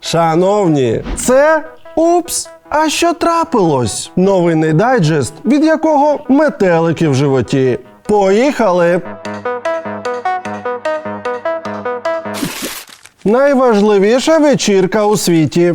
Шановні, це Упс. А що трапилось? Новинний дайджест, від якого метелики в животі. Поїхали! Найважливіша вечірка у світі.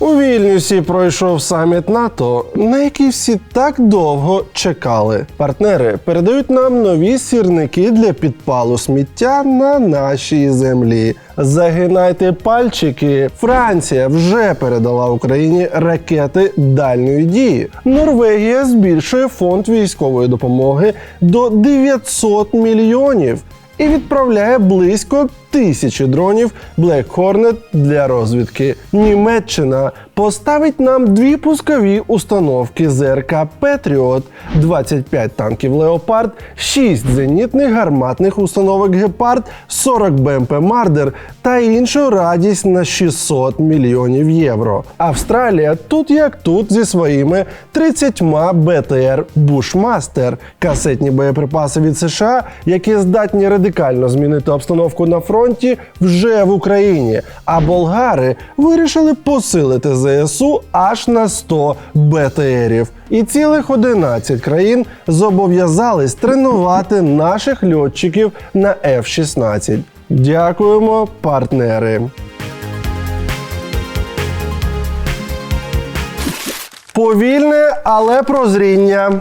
У Вільнюсі пройшов саміт НАТО, на який всі так довго чекали. Партнери передають нам нові сірники для підпалу сміття на нашій землі. Загинайте пальчики. Франція вже передала Україні ракети дальньої дії. Норвегія збільшує фонд військової допомоги до 900 мільйонів і відправляє близько тисячі дронів Black Hornet для розвідки. Німеччина поставить нам дві пускові установки ЗРК Петріот, 25 танків Леопард, 6 зенітних гарматних установок Гепард, 40 БМП Мардер та іншу радість на 600 мільйонів євро. Австралія тут як тут зі своїми 30 БТР Бушмастер, касетні боєприпаси від США, які здатні радикально змінити обстановку на фронті вже в Україні. А болгари вирішили посилити ЗСУ аж на 100 БТРів. І цілих 11 країн зобов'язались тренувати наших льотчиків на F-16. Дякуємо, партнери. Повільне, але прозріння.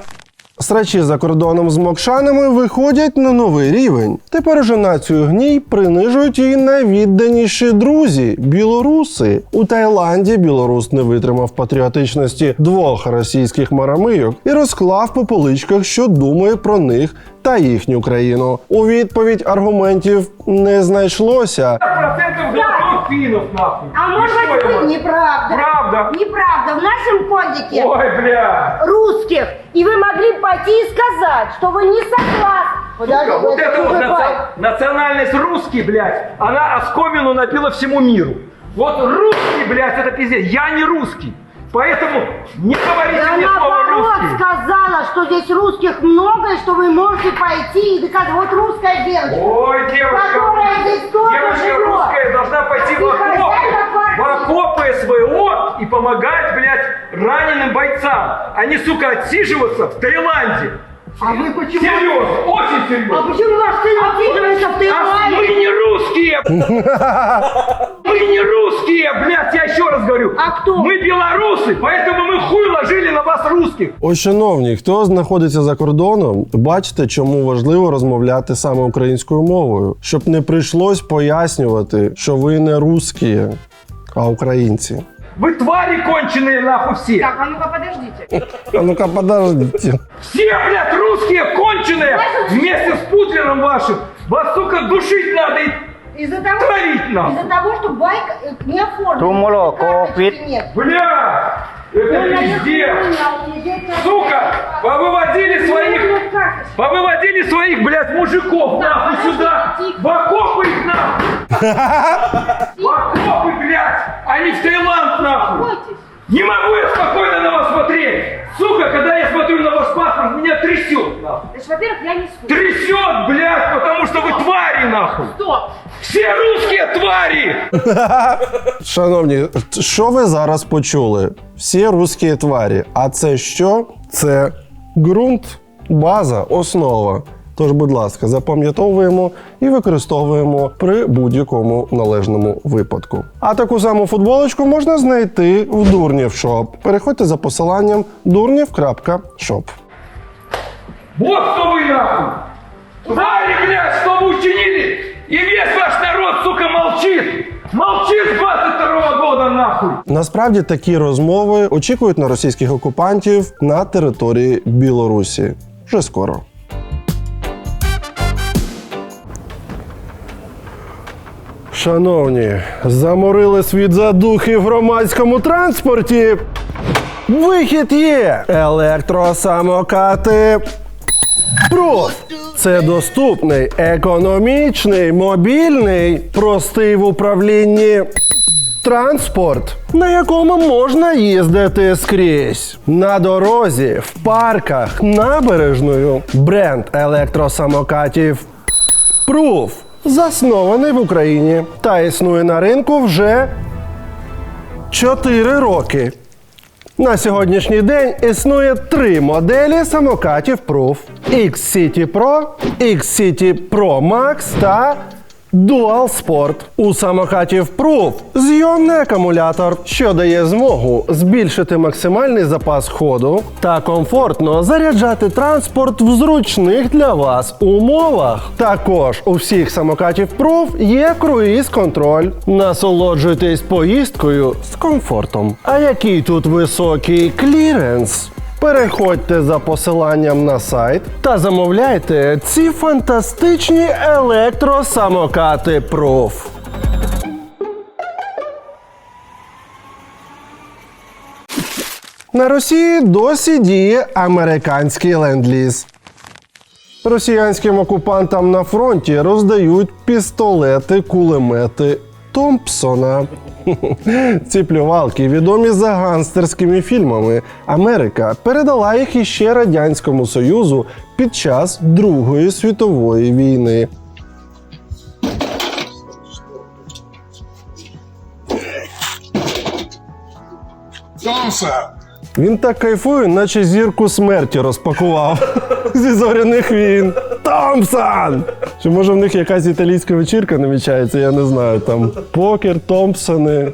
Срачі за кордоном з мокшанами виходять на новий рівень. Тепер же націю гній принижують і найвідданіші друзі білоруси. У Таїланді білорус не витримав патріотичності двох російських марамийок і розклав по поличках, що думає про них та їхню країну. У відповідь аргументів не знайшлося процентов голосов финнов, нахуй. А И может что быть, я могу- неправда. Правда. Неправда. В нашем кодике Ой, бля. русских. И вы могли пойти и сказать, что вы не согласны. Подожди, Вот это эта вот что наци- такое? национальность русский, блядь, она оскомину напила всему миру. Вот русский, блядь, это пиздец. Я не русский. Поэтому не говорите Я мне слово наоборот русский. сказала, что здесь русских много, и что вы можете пойти и доказать. Вот русская девочка. Ой, девушка, Которая здесь тоже девушка живет. русская должна пойти в Ты хозяйка окопы, в квартиры. окопы СВО и помогать, блядь, раненым бойцам, а не, сука, отсиживаться в Таиланде. А вы почему? Серьезно, очень А серьезно. почему ваш сын отсиживается в А Таиланде? мы не русские! Мы не русские, блядь, я еще раз говорю. А кто? Мы белорусы, поэтому мы хуй ложили на вас русских. Ось, шановні, хто знаходиться за кордоном, бачите, чому важливо розмовляти саме українською мовою, щоб не прийшлось пояснювати, що ви не русські, а українці. Вы твари конченые нахуй все. Так, а ну-ка подождите. А ну-ка, подождите. Все, блядь, русские конченые вместе с Путлером вашим. Вас, сука, душить надо и Из-за того, травить нам. из-за того, что байк э, не оформлен. Ту молоко, Карточки пить. нет. Бля, Это пиздец. Сука, повыводили своих, повыводили своих, блядь, мужиков нахуй сюда. В окопы их нахуй. В окопы, блядь, а не в Таиланд нахуй. Не могу я спокойно на вас смотреть. Сука, когда я смотрю на ваш паспорт, меня трясет нахуй. Значит, во-первых, я не сука. Трясет, блядь, потому что вы твари нахуй. Стоп! Все русские твари! Шановні, що ви зараз почули? Всі русські тварі. А це що? Це ґрунт, база, основа. Тож, будь ласка, запам'ятовуємо і використовуємо при будь-якому належному випадку. А таку саму футболочку можна знайти в Дурнів Шоп. Переходьте за посиланням дурнів.шоп. Вот кто вы нахуй! Твари, блядь, что вы учинили! И весь ваш народ, сука, молчит! Молчит с 22 года нахуй! Насправді такі розмови очікують на російських окупантів на території Білорусі. Вже скоро. Шановні, заморили світ задухи в громадському транспорті. Вихід є! Електросамокати. Про Це доступний, економічний, мобільний, простий в управлінні транспорт, на якому можна їздити скрізь. На дорозі, в парках, набережною. Бренд електросамокатів Proof заснований в Україні та існує на ринку вже 4 роки. На сьогоднішній день існує три моделі самокатів Proof: X-City Pro, X-City Pro Max та Dual Sport. У самокатів Proof зйомний акумулятор, що дає змогу збільшити максимальний запас ходу та комфортно заряджати транспорт в зручних для вас умовах. Також у всіх самокатів Proof є круїз-контроль. Насолоджуйтесь поїздкою з комфортом. А який тут високий кліренс? Переходьте за посиланням на сайт та замовляйте ці фантастичні електросамокати Proof. На Росії досі діє американський ленд-ліз. Росіянським окупантам на фронті роздають пістолети, кулемети Томпсона. Ці плювалки відомі за гангстерськими фільмами. Америка передала їх іще Радянському Союзу під час Другої світової війни. Він так кайфує, наче зірку смерті розпакував зі зоряних війн. Томпсон! Чи може в них якась італійська вечірка намічається, я не знаю. Там покер, Томпсони.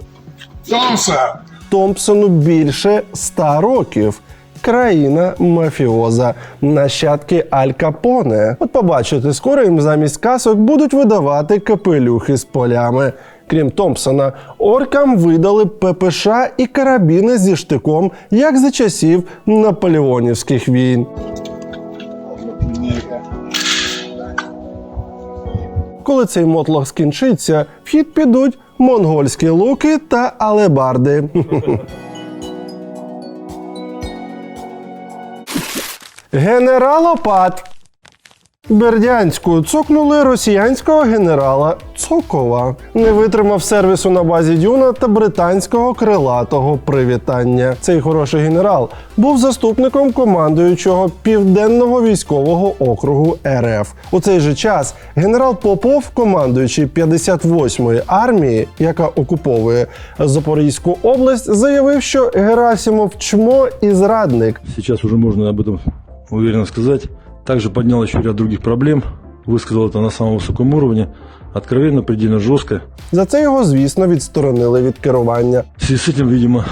Thompson. Томпсону більше 100 років. Країна мафіоза, нащадки Аль Капоне. От побачите, скоро їм замість касок будуть видавати капелюхи з полями. Крім Томпсона, оркам видали ППШ і карабіни зі штиком, як за часів наполеонівських війн. Коли цей мотлох скінчиться, в хід підуть монгольські луки та алебарди. Генералопад. Бердянську цокнули росіянського генерала Цокова. Не витримав сервісу на базі Дюна та британського крилатого привітання. Цей хороший генерал був заступником командуючого південного військового округу РФ. У цей же час генерал Попов, командуючий 58-ї армії, яка окуповує Запорізьку область, заявив, що Герасимов чмо і зрадник. Сейчас уже можно об этом уверенно сказать. Также поднял еще ряд других проблем. Высказал это на самом высоком уровне. Откровенно, предельно жестко. За це його, звісно, відсторонили від керування. В связи с этим, видимо,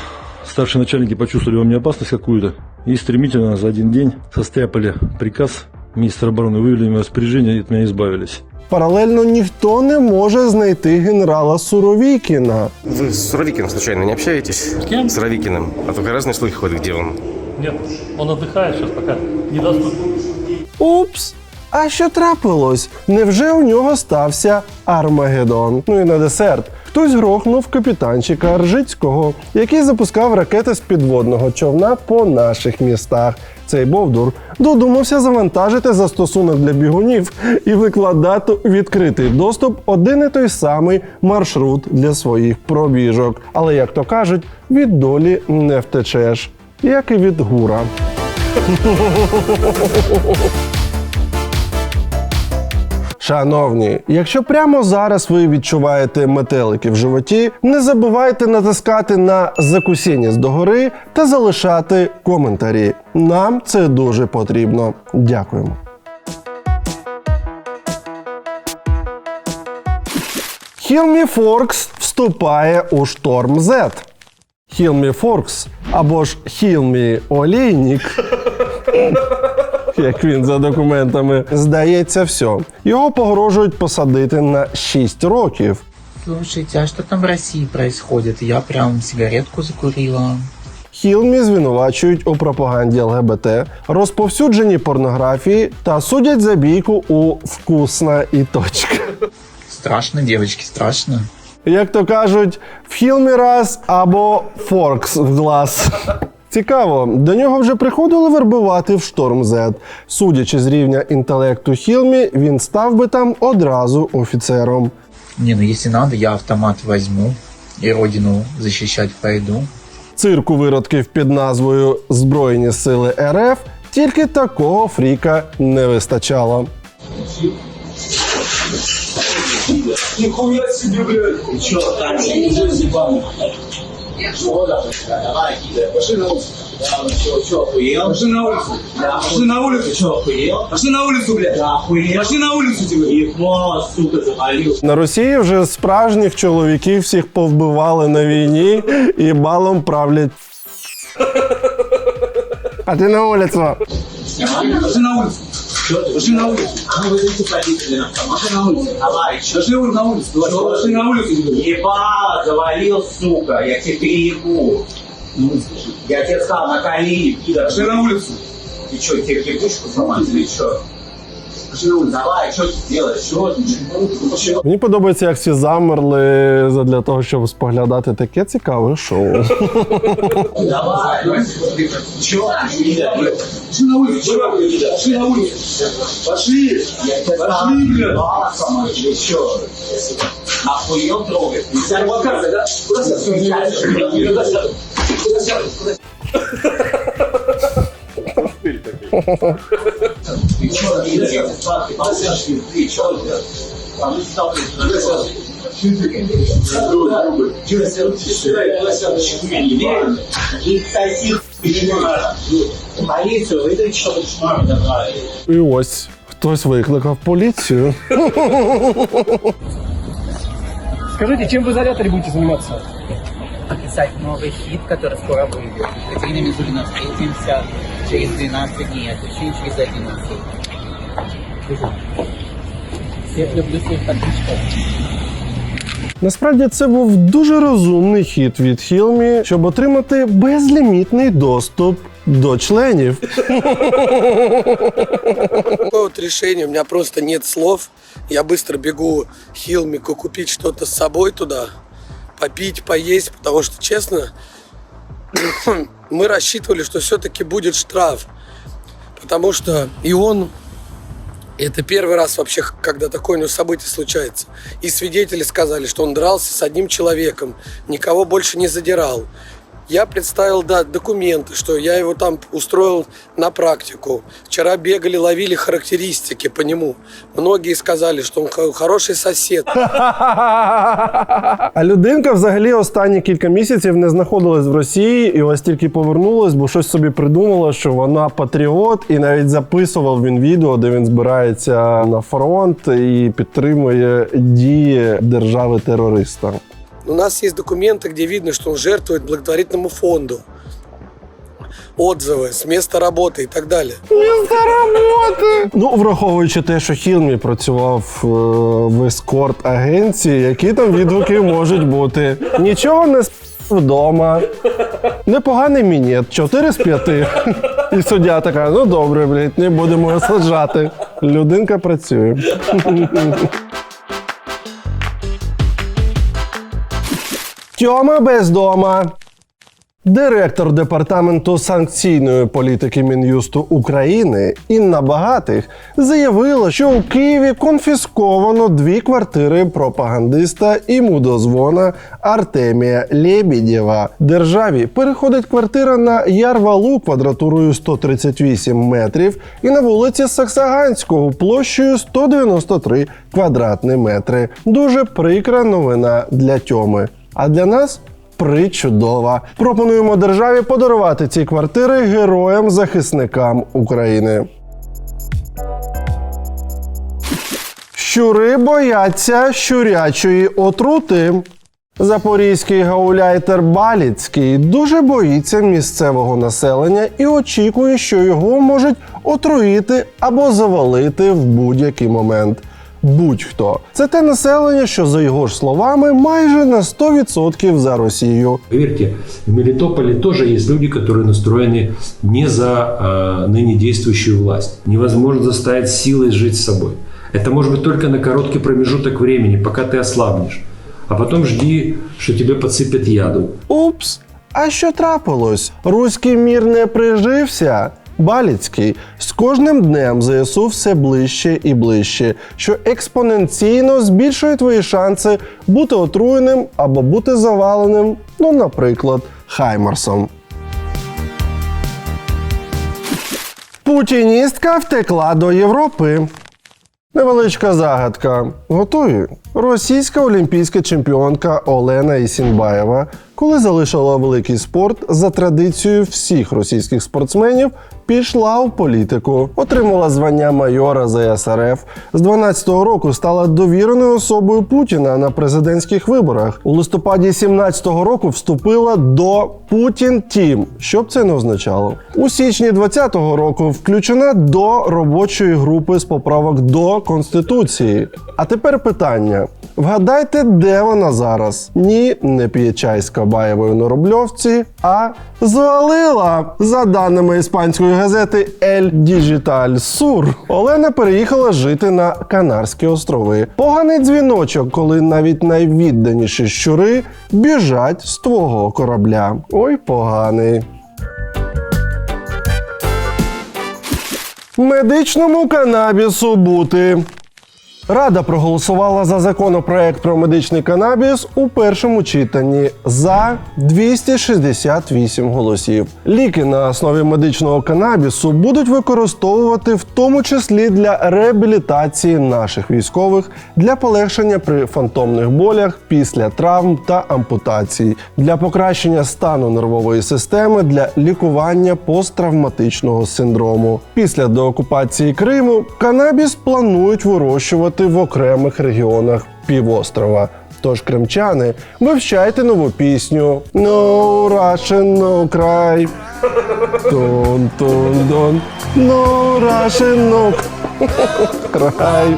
старшие начальники почувствовали во мне опасность какую-то и стремительно за один день состряпали приказ министра обороны, вывели меня в распоряжение и от меня избавились. Паралельно ніхто не може знайти генерала Суровікіна. Вы с Суровикиным случайно не общаетесь? С кем? С Суровикиным. А только разные слухи ходят, где он. Нет, он отдыхает сейчас пока недоступен. Упс! А що трапилось? Невже у нього стався Армагеддон? Ну і на десерт. Хтось грохнув капітанчика Ржицького, який запускав ракети з підводного човна по наших містах. Цей бовдур додумався завантажити застосунок для бігунів і викладати відкритий доступ один і той самий маршрут для своїх пробіжок. Але як то кажуть, від долі не втечеш, як і від гура. Шановні, якщо прямо зараз ви відчуваєте метелики в животі, не забувайте натискати на закусіння з догори та залишати коментарі. Нам це дуже потрібно. Дякуємо. Хілмі Форкс вступає у шторм Z. Хілмі Форкс або ж Хілмі Олійнік як він за документами. Здається, все. Його погрожують посадити на 6 років. Слушайте, а что там в России происходит? Я прям сигаретку закурила. Хілмі звинувачують у пропаганді ЛГБТ, розповсюдженні порнографії та судять за бійку у вкусна і точка. Страшно, девочки, страшно. Як то кажуть, в Хілмі раз або Форкс в глаз. Цікаво, до нього вже приходили вербувати в Шторм Z. Судячи з рівня інтелекту Хілмі, він став би там одразу офіцером. Не, ну если надо, я автомат возьму и родину защищать пойду. Цирку виродків під назвою Збройні сили РФ тільки такого фріка не вистачало. Нихуя себе, блядь. Че там? Уже зебал. Давай, кидай. Пошли на улицу. Да, ну чё, чё, охуел? Пошли на улицу. Да, Пошли на улицу. Ты чё, охуел? Пошли на улицу, блядь. Да, охуел? Пошли на улицу тебе. Ебало, сука, завалил. На Росії вже справжніх чоловіків всіх повбивали на війні і балом правлять. А ти на вулицю. Пошли на улицу. Пошли на улицу. А ну вызовите полицию на. Пошли на улицу. Чё Пошли на улицу. Пошли на улицу. Ебало, завалил, сука, я тебе переебу. Я тебе сказал, накали, пидор. Пошли на улицу. Ты чё, тебе кирпичку сломать или чё? Пошли на улицу. Давай, что ты делаешь? Чё ты? Чё? Мені подобається, як всі замерли для того, щоб споглядати таке цікаве шоу. Давай, чё ты, пидор? Пошли на улицу. чувак. Пошли на улицу. Пошли. Я тебе Пошли, сказал, блядь. ебало сломать или чё? Охуел трогать? Нельзя Показывай, да? Куда сядешь? Куда сядешь? Куда сядешь? Куда Ты чё, пидор? Я тебе сказал, ты посядешь, ты чё, блядь? А ну стал ты, куда сядешь? Чё сядешь? Не верю. Не соси, Полицию выдать, чтобы шмар добрали. І ось хтось викликав поліцію. Скажите, чем вы за лето будете заниматься? Писать новый хит, который скоро выйдет. Екатерина Мизулина, встретимся Через 12 дней, а точнее через 11. Всех люблю, своих подписчиков. Насправді це був дуже розумний хід від Хілмі, щоб отримати безлімітний доступ до членів. такое вот у меня просто нет слов. Я быстро бегу Хилмику купить что-то с собой туда, попить, поесть, потому что, честно, мы рассчитывали, что все-таки будет штраф. Потому что и он, это первый раз вообще, когда такое у него событие случается. И свидетели сказали, что он дрался с одним человеком, никого больше не задирал. Я представил, да, документы, что я его там устроил на практику. Вчера бегали, ловили характеристики по нему. Многие сказали, что он хороший сосед. А людинка взагалі останні кілька місяців не знаходилась в Росії і ось тільки повернулась, бо щось собі придумала, що вона патріот, і навіть записував він відео, де він збирається на фронт і підтримує дії держави терориста. У нас есть документы, где видно, что он жертвует благотворительному фонду. Отзывы с места работы и так далее. Ну, враховуючи те, що Хілмі працював е, в ескорт агенції, які там відгуки можуть бути. Нічого не с вдома. Непоганий мінет, 4 з 5. І суддя така: ну добре, блядь, не будемо саджати. Людинка працює. Тьома без дома. Директор департаменту санкційної політики Мін'юсту України Інна Багатих заявила, що у Києві конфісковано дві квартири пропагандиста і мудозвона Артемія Лєбідєва. Державі переходить квартира на Ярвалу квадратурою 138 метрів і на вулиці Саксаганського площею 193 квадратні метри. Дуже прикра новина для Тьоми. А для нас причудова. Пропонуємо державі подарувати ці квартири героям-захисникам України. Щури бояться щурячої отрути. Запорізький гауляйтер Баліцький дуже боїться місцевого населення і очікує, що його можуть отруїти або завалити в будь-який момент Будь-хто це те населення, що за його ж словами майже на 100% за Росію. Поверьте, в Мелитополе тоже есть люди, которые настроены не за э, ныне действующую власть. Невозможно заставить силой жить с собой. Это может быть только на короткий промежуток времени, пока ты ослабнешь. А потом жди, что тебе подсыпят яду. Упс. А що трапилось? Руський мір не прижився. Баліцький з кожним днем ЗСУ все ближче і ближче, що експоненційно збільшує твої шанси бути отруєним або бути заваленим, ну, наприклад, Хаймарсом. Путіністка втекла до Європи. Невеличка загадка. Готові? Російська олімпійська чемпіонка Олена Ісінбаєва, коли залишила великий спорт, за традицією всіх російських спортсменів, пішла в політику, отримала звання майора ЗСРФ. З 12-го року стала довіреною особою Путіна на президентських виборах. У листопаді 17-го року вступила до Путін Тім. Що б це не означало? У січні 20-го року включена до робочої групи з поправок до конституції. А тепер питання: вгадайте, де вона зараз? Ні, не п'є чай з Кабаєвою на Рубльовці, а звалила. За даними іспанської газети El Digital Sur, Олена переїхала жити на Канарські острови. Поганий дзвіночок, коли навіть найвідданіші щури біжать з твого корабля. Ой, поганий. Медичному канабісу бути. Рада проголосувала за законопроект про медичний канабіс у першому читанні за 268 голосів. Ліки на основі медичного канабісу будуть використовувати в тому числі для реабілітації наших військових, для полегшення при фантомних болях після травм та ампутацій, для покращення стану нервової системи, для лікування посттравматичного синдрому. Після деокупації Криму канабіс планують вирощувати в окремих регіонах півострова. Тож, кримчани, вивчайте нову пісню No Russian, no cry. Дон, дон, дон. No Russian, no cry.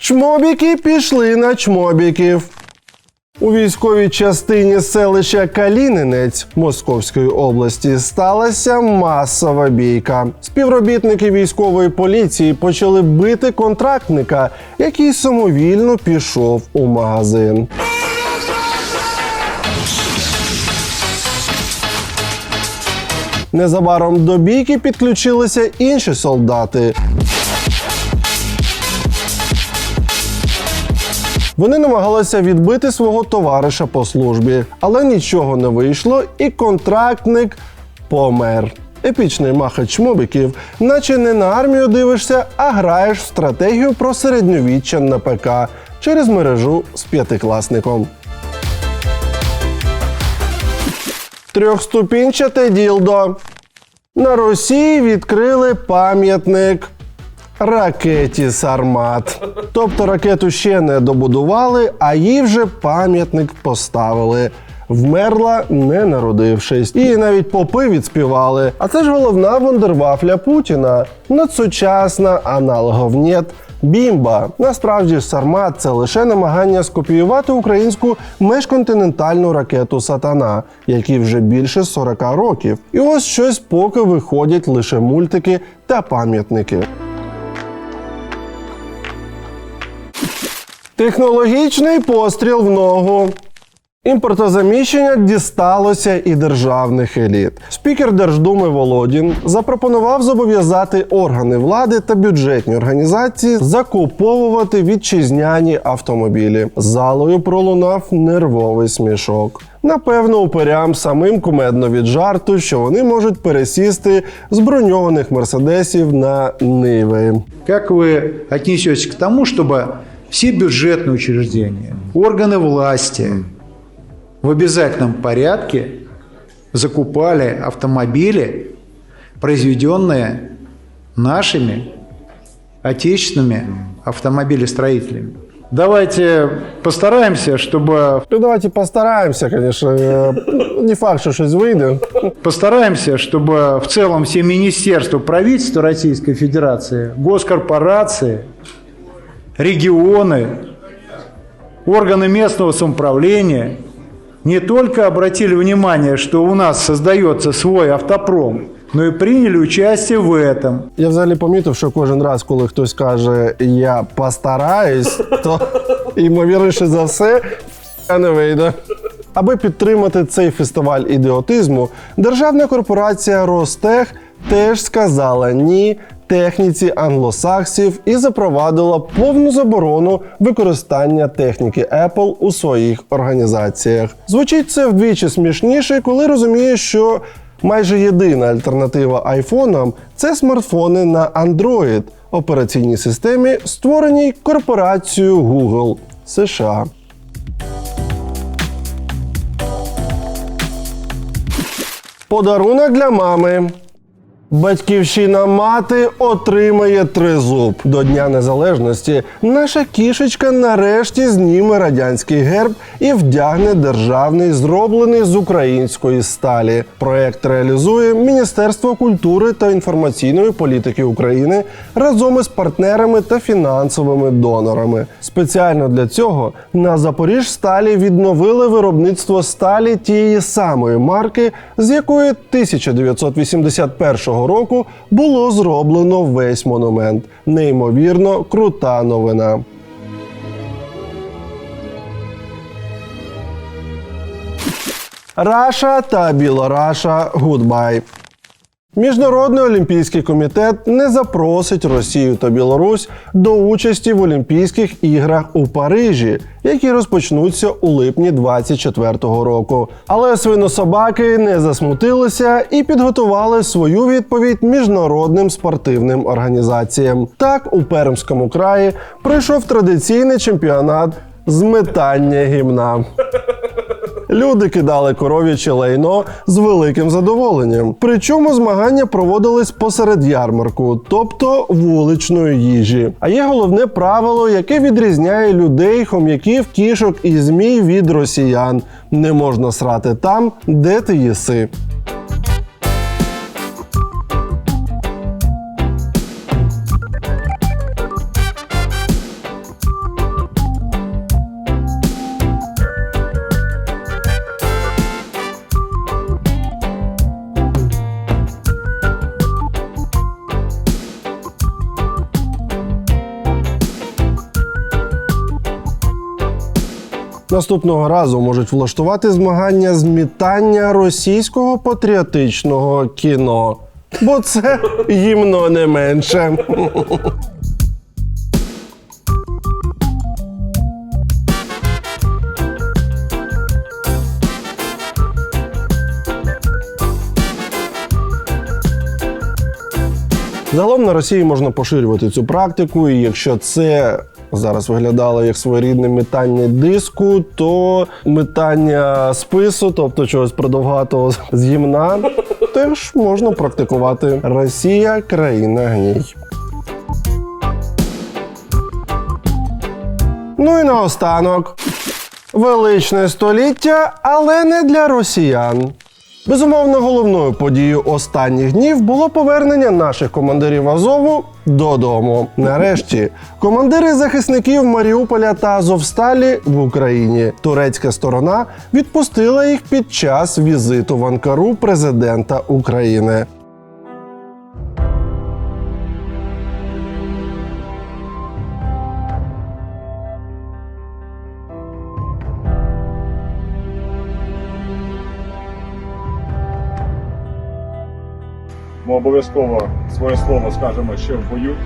Чмобіки пішли на чмобіків. У військовій частині селища Калінинець Московської області сталася масова бійка. Співробітники військової поліції почали бити контрактника, який самовільно пішов у магазин. Незабаром до бійки підключилися інші солдати. Вони намагалися відбити свого товариша по службі, але нічого не вийшло, і контрактник помер. Епічний махач мобіків, наче не на армію дивишся, а граєш в стратегію про середньовіччя на ПК через мережу з п'ятикласником. Трьохступінчате ділдо. На Росії відкрили пам'ятник ракеті Сармат. Тобто ракету ще не добудували, а їй вже пам'ятник поставили. Вмерла, не народившись. Її навіть попи відспівали. А це ж головна вундервафля Путіна. Надсучасна, аналогов нет. Бімба. Насправді Сармат це лише намагання скопіювати українську межконтинентальну ракету Сатана, якій вже більше 40 років. І ось щось поки виходять лише мультики та пам'ятники. Технологічний постріл в ногу. Імпортозаміщення дісталося і державних еліт. Спікер Держдуми Володін запропонував зобов'язати органи влади та бюджетні організації закуповувати вітчизняні автомобілі. Залою пролунав нервовий смішок. Напевно, упирям самим кумедно від жарту, що вони можуть пересісти з броньованих мерседесів на ниви. Как вы отнесетесь к тому, чтобы все бюджетные учреждения, органы власти в обязательном порядке закупали автомобили, произведенные нашими отечественными автомобилестроителями? Давайте постараемся, чтобы Ну, давайте постараємося, звісно. Е, Не факт, щось вийде. Постараемся, чтобы в целом все министерства, правительства Российской Федерации, госкорпорации, регионы, органы местного самоуправления не только обратили внимание, что у нас создается свой автопром, но и приняли участие в этом. Я взагалі помітив, що кожен раз, коли хтось каже я постараюсь, то Ймовірніше за все, я не вийде. Аби підтримати цей фестиваль ідіотизму, державна корпорація Ростех теж сказала ні техніці англосаксів і запровадила повну заборону використання техніки Apple у своїх організаціях. Звучить це вдвічі смішніше, коли розумієш, що майже єдина альтернатива айфонам це смартфони на Android, операційній системі, створеній корпорацією Google США. Подарунок для мами. Батьківщина мати отримає тризуб. До Дня Незалежності наша кішечка нарешті зніме радянський герб і вдягне державний, зроблений з української сталі. Проект реалізує Міністерство культури та інформаційної політики України разом із партнерами та фінансовими донорами. Спеціально для цього на Запоріжсталі відновили виробництво сталі тієї самої марки, з якої 1981 року було зроблено весь монумент. Неймовірно крута новина. Раша та Білораша гудбай. Міжнародний олімпійський комітет не запросить Росію та Білорусь до участі в Олімпійських іграх у Парижі, які розпочнуться у липні 2024 року. Але свинособаки не засмутилися і підготували свою відповідь міжнародним спортивним організаціям. Так, у Пермському краї пройшов традиційний чемпіонат з метання гімна. Люди кидали коров'яче лайно з великим задоволенням. Причому змагання проводились посеред ярмарку, тобто вуличної їжі. А є головне правило, яке відрізняє людей, хом'яків, кішок і змій від росіян: не можна срати там, де ти їси. Наступного разу можуть влаштувати змагання з мітання російського патріотичного кіно. Бо це гімно не менше. Загалом на Росії можна поширювати цю практику, і якщо це зараз виглядало як своєрідне метання диску, то метання спису, тобто чогось продовгатого з гімна, теж можна практикувати. Росія країна гній. Ну і наостанок. Величне століття, але не для росіян. Безумовно, головною подією останніх днів було повернення наших командирів Азову додому. Нарешті командири захисників Маріуполя та Азовсталі в Україні. Турецька сторона відпустила їх під час візиту в Анкару президента України. Обов'язково своє слово скажемо ще в бою.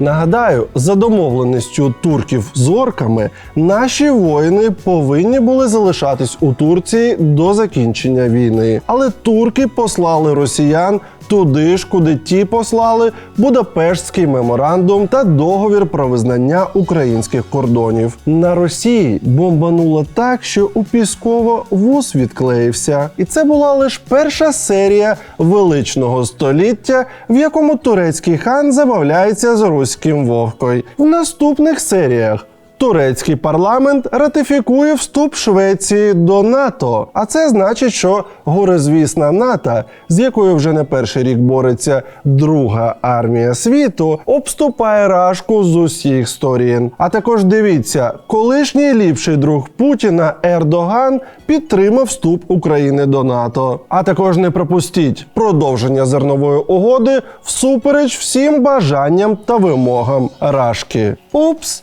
Нагадаю, за домовленістю турків з орками, наші воїни повинні були залишатись у Турції до закінчення війни. Але турки послали росіян туди ж, куди ті послали Будапештський меморандум та договір про визнання українських кордонів. На Росії бомбануло так, що у Піскова вуз відклеївся. І це була лише перша серія величного століття, в якому турецький хан забавляється з руським вовкою. В наступних серіях турецький парламент ратифікує вступ Швеції до НАТО. А це значить, що горизвісна НАТО, з якою вже не перший рік бореться друга армія світу, обступає рашку з усіх сторін. А також дивіться, колишній ліпший друг Путіна Ердоган підтримав вступ України до НАТО. А також не пропустіть продовження зернової угоди всупереч всім бажанням та вимогам рашки. Упс,